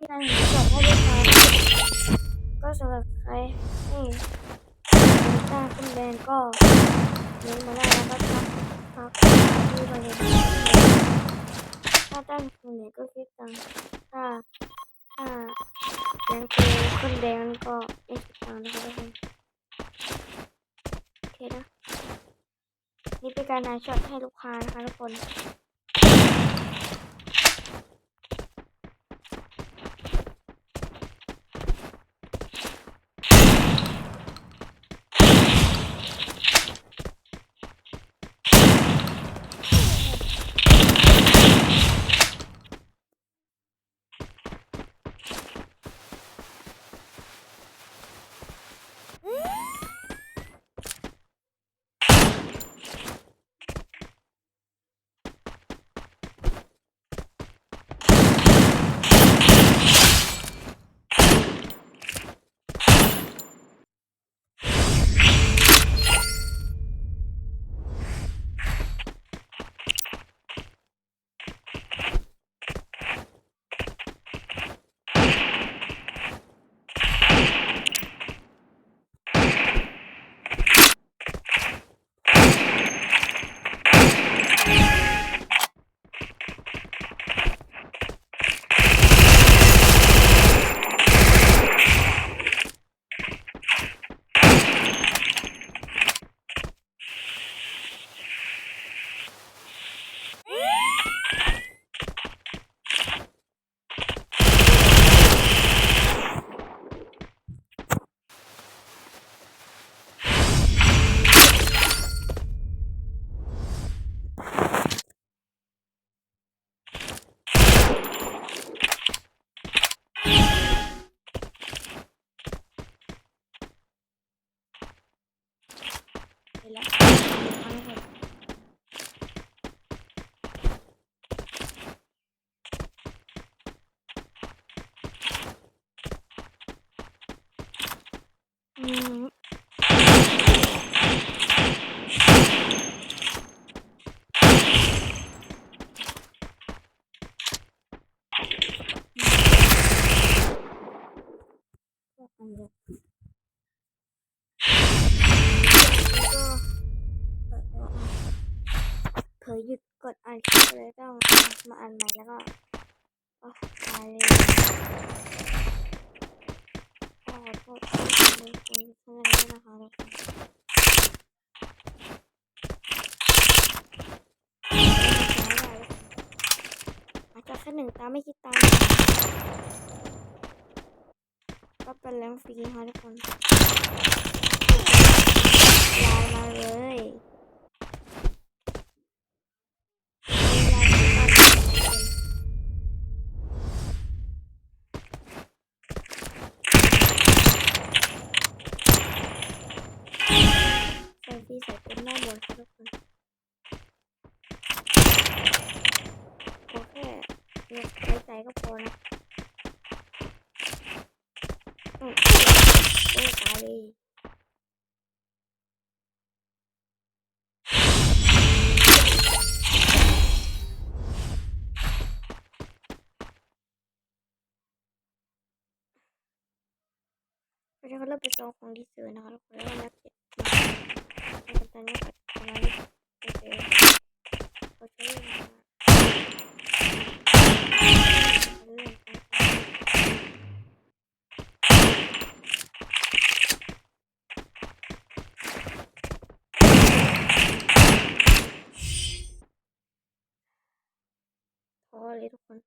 ที่การหาช็อตให้ลูกค้าก็สำหรับใครที่จ้างขึ้นแบรนด์ก็เม้นมาได้แล้วก็ทักทักที่บริษัทถ้าจ้งคุณเนี่ยก็คิดตังค์ถ้าถ้าแบรนด์คือขึ้นแบรนด์ก็ไม่คิดตังนะคะทุกคนโอเคนะนี่เป็นการนายช็อตให้ลูกค้านะคะทุกคน เดียวแล้วก็เผยหยุดกดอ่านคลิปเลยต้องมาอ่านใหม่แล้วก็ก็ตายเลยก็ขอโทษที่ทำให้คุณเพื่อนด้วยนะคะทุกคนอาจจะแค่ หนึ่งตาไม่คิดตามก็เป็นแรงฟรีค่ะทุกคน ใจก็พอนะอืมโอ้ตายเลยเราจะเริ่มไปโซนของดีเซอร์นะคะทุกคนแล้วนับเก็บ এরকম